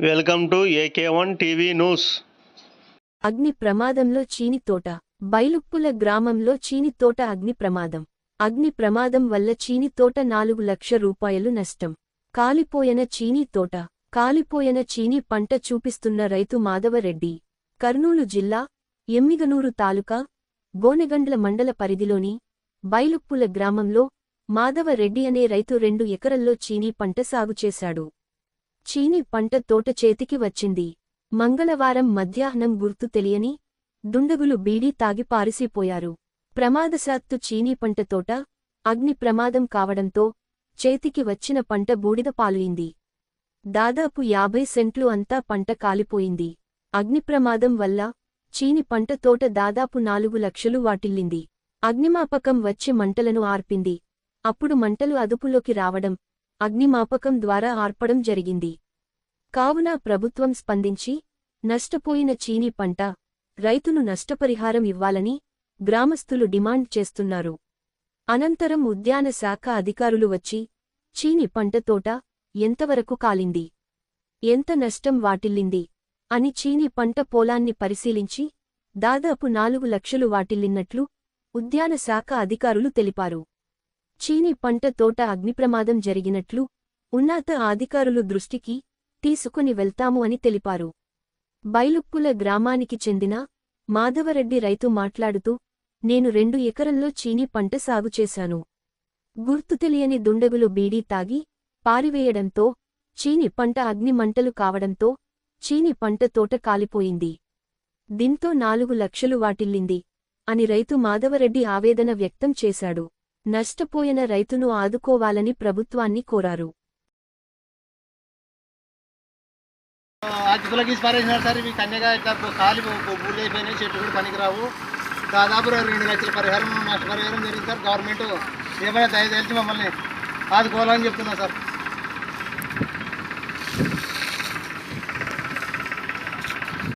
Welcome to AK one TV news. అగ్ని ప్రమాదంలో చీని తోట. బైలుప్పుల గ్రామంలో చీని తోట అగ్ని ప్రమాదం. అగ్ని ప్రమాదం వల్ల చీని తోట నాలుగు లక్ష రూపాయలు నష్టం. కాలిపోయిన చీనీ తోట. కాలిపోయిన చీనీ పంట చూపిస్తున్న రైతు మాధవరెడ్డి. కర్నూలు జిల్లా ఎమ్మిగనూరు తాలూకా గోనెగండ్ల మండల పరిధిలోని బైలుప్పుల గ్రామంలో మాధవరెడ్డి అనే రైతు రెండు ఎకరల్లో చీనీ పంట సాగు చేశాడు. చీనీ పంట తోట చేతికి వచ్చింది. మంగళవారం మధ్యాహ్నం గుర్తు తెలియని దుండగులు బీడీ తాగి పారిసిపోయారు. ప్రమాదశాత్తు చీనీ పంట తోట అగ్ని ప్రమాదం కావడంతో చేతికి వచ్చిన పంట బూడిద పాలుయింది దాదాపు యాభై సెంట్లు అంతా పంట కాలిపోయింది. అగ్నిప్రమాదం వల్ల చీని పంట తోట దాదాపు నాలుగు లక్షలు వాటిల్లింది. అగ్నిమాపకం వచ్చి మంటలను ఆర్పింది. అప్పుడు మంటలు అదుపులోకి రావడం అగ్నిమాపకం ద్వారా ఆర్పడం జరిగింది. కావున ప్రభుత్వం స్పందించి నష్టపోయిన చీనీ పంట రైతును నష్టపరిహారం ఇవ్వాలని గ్రామస్తులు డిమాండ్ చేస్తున్నారు. అనంతరం ఉద్యాన శాఖ అధికారులు వచ్చి చీని పంట తోట ఎంతవరకు కాలింది? ఎంత నష్టం వాటిల్లింది? అని చీని పంట పొలాన్ని పరిశీలించి దాదాపు నాలుగు లక్షలు వాటిల్లిన్నట్లు ఉద్యాన శాఖ అధికారులు తెలిపారు. చీని పంట తోట అగ్నిప్రమాదం జరిగినట్లు ఉన్నత అధికారులు దృష్టికి తీసుకుని వెళ్తాము అని తెలిపారు. బైలుప్పుల గ్రామానికి చెందిన మాధవరెడ్డి రైతు మాట్లాడుతూ నేను రెండు ఎకరంలో చీనీ పంట సాగు చేశాను. గుర్తు తెలియని దుండగులు బీడీ తాగి పారివేయడంతో చీని పంట అగ్నిమంటలు కావడంతో చీని పంట తోట కాలిపోయింది. దీంతో నాలుగు లక్షలు వాటిల్లింది అని రైతు మాధవరెడ్డి ఆవేదన వ్యక్తం చేశాడు. నష్టపోయిన రైతును ఆదుకోవాలని ప్రభుత్వాన్ని కోరారు. అతిథుల గీసి పారేసినారు సార్. ఇవి కన్యగా ఇట్లా కాలి బూడిద అయిపోయినాయి చెట్లు కూడా పనికిరావు. దాదాపు రెండు లక్షల పరిహారం నష్టపరిహారం జరిగింది సార్. గవర్నమెంట్ ఏమైనా దయచేసి మమ్మల్ని ఆదుకోవాలని చెప్తున్నా సార్.